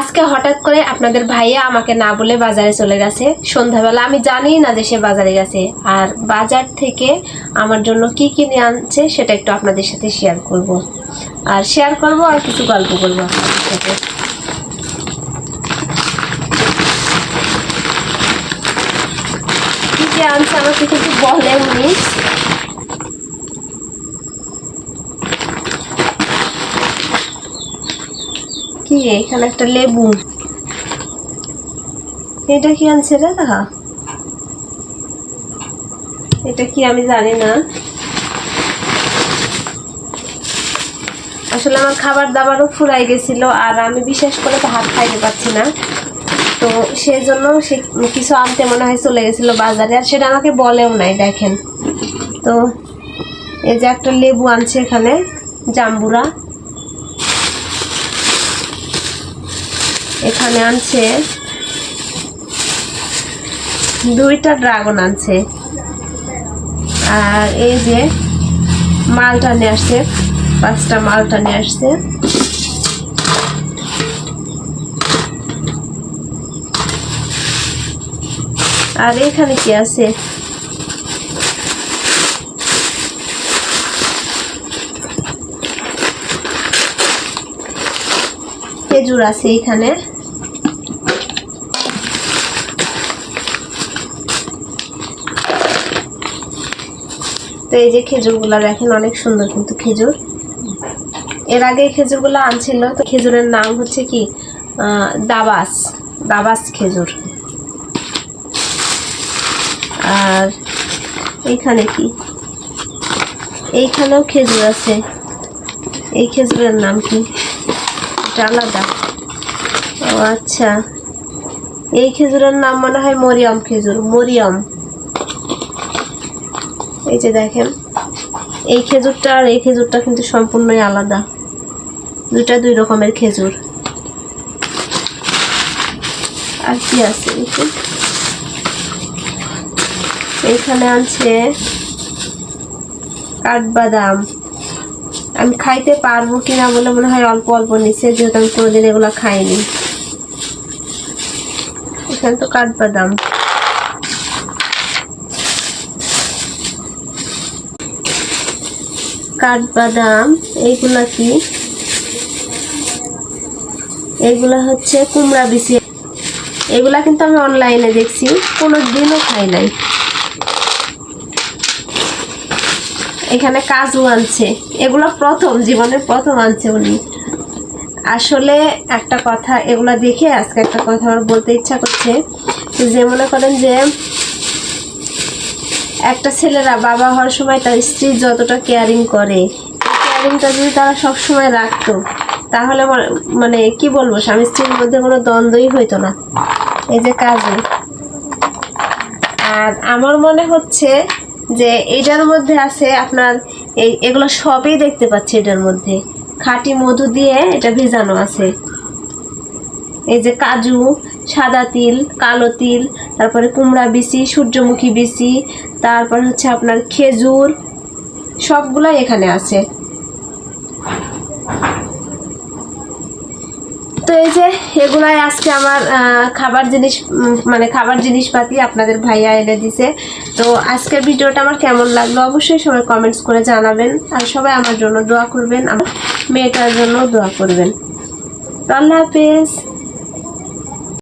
আজকে হঠাৎ করে আপনাদের ভাইয়া আমাকে না বলে বাজারে চলে গেছে। সন্ধ্যাবেলা আমি জানি না যে সে বাজারে গেছে। আর বাজার থেকে আমার জন্য কি কি নিয়ে আনছে সেটা একটু আপনাদের সাথে শেয়ার করব। আর শেয়ার করব আর কিছু গল্প করব আপনাদের সাথে। কি কি আনছে আমাকে কিছু বলেননি। কি? এখানে একটা লেবু। এটা কি আনছে রে দেখা এটা কি আমি জানি না। আসলে আমার খাবার দাবারও ফুরাই গেছিল আর আমি বিশেষ করে তো হাত খাইতে পারছি না। তো সেই জন্য সে কিছু আনতে মনে হয় চলে গেছিল বাজারে আর সেটা আমাকে বলেও নাই, দেখেন। তো এই যে একটা লেবু আনছে এখানে, জাম্বুরা। এখানে আনছে দুইটা ড্রাগন আনছে। আর এই যে মালটা নিয়ে আসছে, পাঁচটা মালটা নিয়ে আসছে। আর এখানে কি আছে? খেজুর আছে এখানে। তো এই যে খেজুর খেজুরগুলো দেখেন, অনেক সুন্দর কিন্তু খেজুর। এর আগে এই খেজুরগুলো আনছিল, তো খেজুরের নাম হচ্ছে কি? দাবাস দাবাস খেজুর। আর এইখানে কি? এইখানেও খেজুর আছে। এই খেজুরের নাম কি? এটা আলাদা। আচ্ছা। এই খেজুরের নাম মনে হয় মরিয়ম খেজুর, মরিয়ম। এই যে দেখেন, এই খেজুরটা আর এই খেজুরটা কিন্তু সম্পূর্ণই আলাদা। দুটা দুই রকমের খেজুর। আর কি আছে এইখানে আছে কাঠবাদাম। আমি খাইতে পারব কিনা বলে মনে হয় অল্প অল্প নিচ্ছে, যেহেতু আমি কোনোদিন এগুলো খাইনি। এখানে তো কাঠবাদাম কাঠবাদাম এইগুলা কি? এগুলা হচ্ছে কুমড়া বিচি। এগুলা কিন্তু আমি অনলাইনে দেখছি কোনো দিনও খাই নাই। এখানে কাজু আনছে। এগুলো প্রথম, জীবনের প্রথম আনছে উনি। আসলে একটা কথা, এগুলা দেখে আজকে একটা কথা আমার বলতে ইচ্ছা করছে। যে মনে করেন যে, একটা ছেলেরা বাবা হওয়ার সময় তার স্ত্রী যতটা কেয়ারিং করে কেয়ারিংটা যদি তারা সব সময় রাখতো, তাহলে মানে কি বলব, স্বামী স্ত্রীর মধ্যে কোনো দ্বন্দ্বই হইতো না। এই যে কাজে। আর আমার মনে হচ্ছে যে, এটার মধ্যে আছে আপনার, এই, এগুলো সবই দেখতে পাচ্ছি এটার মধ্যে। খাঁটি মধু দিয়ে এটা ভেজানো আছে। এই যে কাজু, সাদা তিল, কালো তিল, তারপরে কুমড়া বিচি, সূর্যমুখী বিচি, তারপর হচ্ছে আপনার খেজুর, সবগুলাই এখানে আছে। তো এই যে এগুলাই আজকে আমার খাবার জিনিস মানে খাবার জিনিসপাতি আপনাদের ভাইয়া এনে দিছে। তো আজকের ভিডিওটা আমার কেমন লাগল অবশ্যই সবাই কমেন্টস করে জানাবেন। আর সবাই আমার জন্য দোয়া করবেন, আমার মেয়েটার জন্য দোয়া করবেন। তো আল্লাহ হাফেজ।